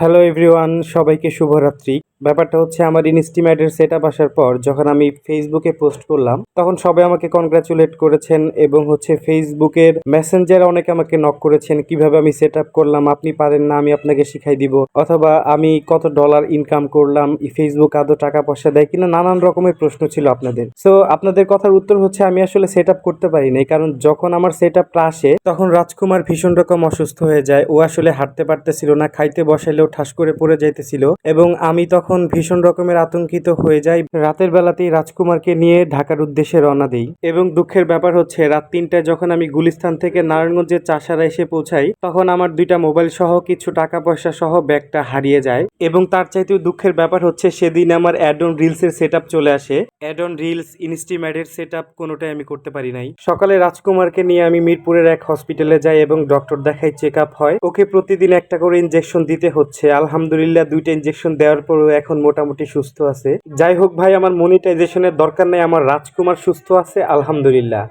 Hello everyone সবাইকে শুভরাত্রি। ব্যাপারটা হচ্ছে আমার ইনস্টিমেটের সেট আপ আসার পর যখন আমি ফেসবুকে পোস্ট করলাম, তখন সবাই আমাকে কনগ্রাচুলেট করেছেন এবং হচ্ছে ফেসবুকের মেসেঞ্জার অনেকে আমাকে নক করেছেন, কীভাবে আমি সেট আপ করলাম? আপনি পারেন না, আমি আপনাকে শিখাই দিব। অথবা, আমি কত ডলার ইনকাম করলাম? ফেসবুক আদৌ টাকা পয়সা দেয় কিনা? নানান রকমের প্রশ্ন ছিল আপনাদের। সো আপনাদের কথার উত্তর হচ্ছে আমি আসলে সেট আপ করতে পারি নাই, কারণ যখন আমার সেট আপটা আসে, তখন রাজকুমার ভীষণ রকম অসুস্থ হয়ে যায়। ও আসলে হাঁটতে পারতেছিল না, খাইতে বসাইলেও ঠাস করে পড়ে যাইতেছিল এবং আমি তখন ভীষণ রকমের আতঙ্কিত হয়ে যাই রাতের বেলাতেই রাজকুমারকে নিয়ে ঢাকার উদ্দেশ্যে রওনা দেই। এবং দুঃখের ব্যাপার হচ্ছে, রাত তিনটায় যখন আমি গুলিস্তান থেকে নারায়ণগঞ্জের চাষারা এসে পৌঁছাই, তখন আমার দুইটা মোবাইল সহ কিছু টাকা পয়সা সহ ব্যাগটা হারিয়ে যায়। এবং তার চাইতেও দুঃখের ব্যাপার হচ্ছে, সেদিন আমার অ্যাডন রিলসের সেট চলে আসে। অ্যাডন রিলস ইনস্টিম্যাডের সেট আপ কোনোটাই আমি করতে পারি নাই। সকালে রাজকুমারকে নিয়ে আমি মিরপুরের এক হসপিটালে যাই এবং ডক্টর দেখাই চেক আপ হয়। ওকে প্রতিদিন একটা করে ইনজেকশন দিতে হচ্ছে। আলহামদুলিল্লাহ, দুইটা ইনজেকশন দেওয়ার পরও এখন মোটামুটি সুস্থ আছে। যাই হোক ভাই, আমার মনিটাইজেশনের দরকার নেই, আমার রাজকুমার সুস্থ আছে, আলহামদুলিল্লাহ।